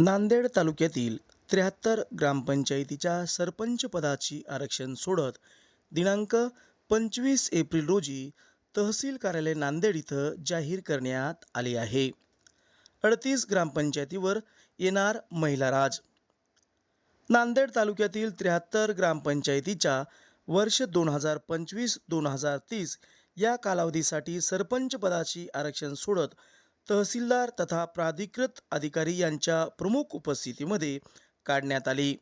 नांदेड तालुक्यातील त्र्याहत्तर ग्रामपंचायतीच्या सरपंच पदाची आरक्षण सोडत दिनांक पंचवीस एप्रिल रोजी तहसील कार्यालय नांदेड इथं जाहीर करण्यात आले आहे. अडतीस ग्रामपंचायतीवर येणार महिला राज. नांदेड तालुक्यातील त्र्याहत्तर ग्रामपंचायतीच्या वर्ष दोन हजार पंचवीस दोन हजार तीस या कालावधीसाठी सरपंच पदाची आरक्षण सोडत तहसीलदार तथा प्राधिकृत अधिकारी यांच्या प्रमुख उपस्थितीमध्ये काढण्यात आली.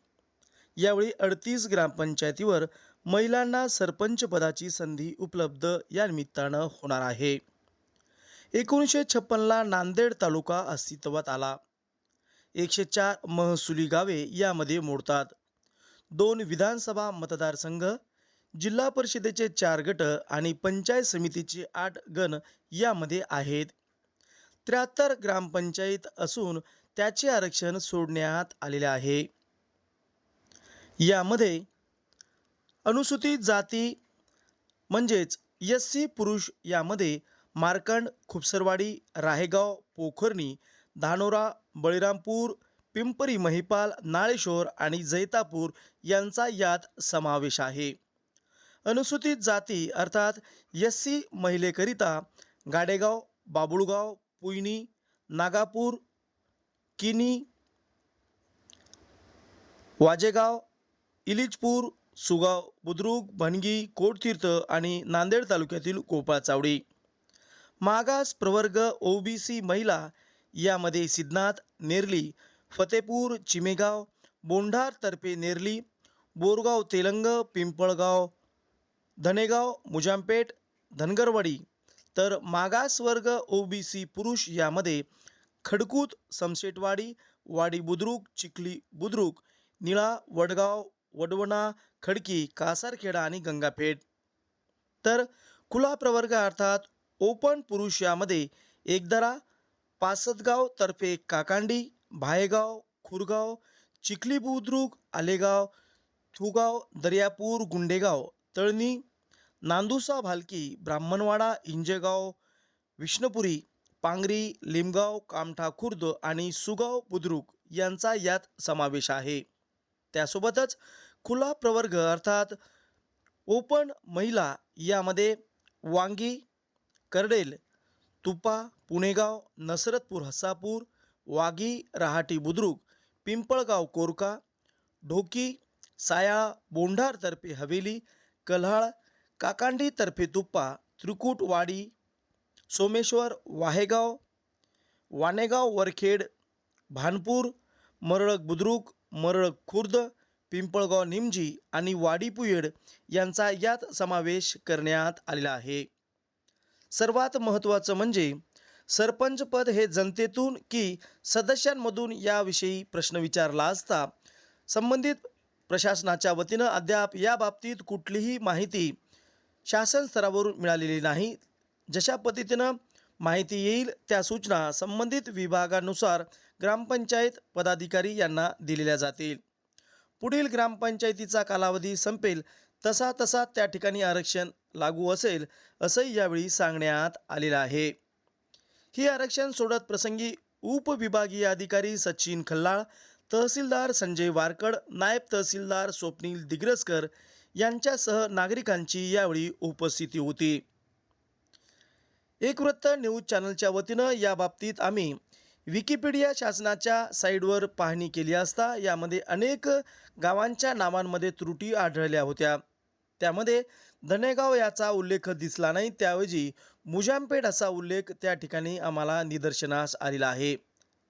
यावेळी अडतीस ग्रामपंचायतीवर महिलांना सरपंच पदाची संधी उपलब्ध या निमित्तानं होणार आहे. एकोणीसशे छप्पनला नांदेड तालुका अस्तित्वात आला. एकशे चार महसुली गावे यामध्ये मोडतात. दोन विधानसभा मतदारसंघ जिल्हा परिषदेचे चार गट आणि पंचायत समितीचे आठ गण यामध्ये आहेत. त्र्याहत्तर ग्रामपंचायत असून त्याचे आरक्षण सोडण्यात आलेले आहे. यामध्ये अनुसूचित जाती म्हणजेच एस सी पुरुष यामध्ये मार्कंड खुपसरवाडी राहेगाव पोखर्णी धानोरा बळीरामपूर पिंपरी महिपाल नाळेश्वर आणि जैतापूर यांचा यात समावेश आहे. अनुसूचित जाती अर्थात एस सी महिलेकरिता गाडेगाव बाबुळगाव पुयणी नागापूर किनी वाजेगाव इलिजपूर सुगाव बुद्रुक भणगी कोटतीर्थ आणि नांदेड तालुक्यातील कोपाचावडी मागास प्रवर्ग ओबीसी महिला यामध्ये सिद्धनाथ नेरली फतेपूर चिमेगाव बोंढार तर्फे नेरली बोरगाव तेलंग पिंपळगाव धनेगाव मुजामपेठ धनगरवाडी तर मागासवर्ग ओबीसी पुरुष यामध्ये खडकूत समशेटवाडी वाडी बुद्रुक चिखली बुद्रुक निळा वडगाव वडवणा खडकी कासारखेडा आणि गंगापेठ तर खुला प्रवर्ग अर्थात ओपन पुरुष यामध्ये एकदरा पासदगाव तर्फे काकांडी भायेगाव खुरगाव चिखली बुद्रुक आलेगाव थुगाव दर्यापूर गुंडेगाव तळणी नांदुसा भालकी ब्राह्मणवाडा इंजेगाव विष्णुपुरी पांगरी लिमगाव कामठा खुर्द आणि सुगाव बुद्रुक यांचा यात समावेश आहे. त्यासोबतच खुला प्रवर्ग अर्थात ओपन महिला यामध्ये वांगी करडेल तुपा पुणेगाव नसरतपूर हसापूर वागी रहाटी बुद्रुक पिंपळगाव कोरका ढोकी सायाळा बोंढारतर्फे हवेली कल्हाळ काकांडी तर्फे तुप्पा त्रिकुटवाडी सोमेश्वर वाहेगाव वानेगाव वरखेड भानपूर मरळक बुद्रुक मरळक खुर्द पिंपळगाव निमजी आणि वाडीपुयेड यांचा यात समावेश करण्यात आलेला आहे. सर्वात महत्त्वाचं म्हणजे सरपंच पद हे जनतेतून की सदस्यांमधून याविषयी प्रश्न विचारला असता संबंधित प्रशासनाच्या वतीनं अद्याप या बाबतीत कुठलीही माहिती शासन स्तरावरून मिळालेली नाही. जशा पद्धतीनं माहिती येईल त्या सूचना संबंधित विभागानुसार ग्रामपंचायत पदाधिकारी यांना दिलेल्या जातील. पुढील ग्रामपंचायतीचा कालावधी संपेल तसा तसा त्या ठिकाणी आरक्षण लागू असेल असंही यावेळी सांगण्यात आलेलं आहे. ही आरक्षण सोडत प्रसंगी उपविभागीय अधिकारी सचिन खल्लाळ तहसीलदार संजय वारकड नायब तहसीलदार स्वप्नील दिग्रसकर यांच्यासह नागरिकांची यावेळी उपस्थिती होती. एक वृत्त न्यूज चॅनलच्या वतीनं या बाबतीत आम्ही विकिपीडिया शासनाच्या साईडवर पाहणी केली असता यामध्ये अनेक गावांच्या नावांमध्ये त्रुटी आढळल्या होत्या. त्यामध्ये धनेगाव याचा उल्लेख दिसला नाही त्याऐवजी मुजामपेठ असा उल्लेख त्या ठिकाणी आम्हाला निदर्शनास आलेला आहे.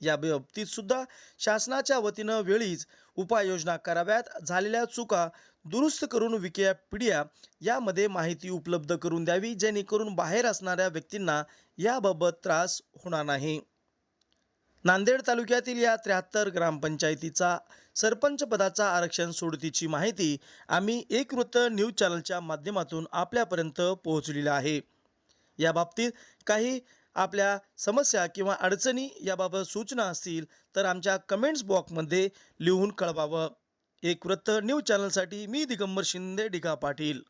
या बाबतीत सुद्धा शासनाच्या वतीनं वेळीच उपाययोजना कराव्यात. झालेल्या चुका दुरुस्त करून विकिपीडिया यामध्ये माहिती उपलब्ध करून द्यावी जेणेकरून बाहेर असणाऱ्या व्यक्तींना याबाबत त्रास होणार नाही. नांदेड तालुक्यातील या त्र्याहत्तर ग्रामपंचायतीचा सरपंच पदाचा आरक्षण सोडतीची माहिती आम्ही एक वृत्त न्यूज चॅनलच्या माध्यमातून आपल्यापर्यंत पोहोचलेली आहे. या बाबतीत काही आपल्या समस्या किंवा अडचणी याबाबत सूचना असतील तर आमच्या कमेंट्स बॉक्समध्ये लिहून कळवावं. एक वृत्त न्यूज चॅनलसाठी मी दिगंबर शिंदे डिगा पाटील.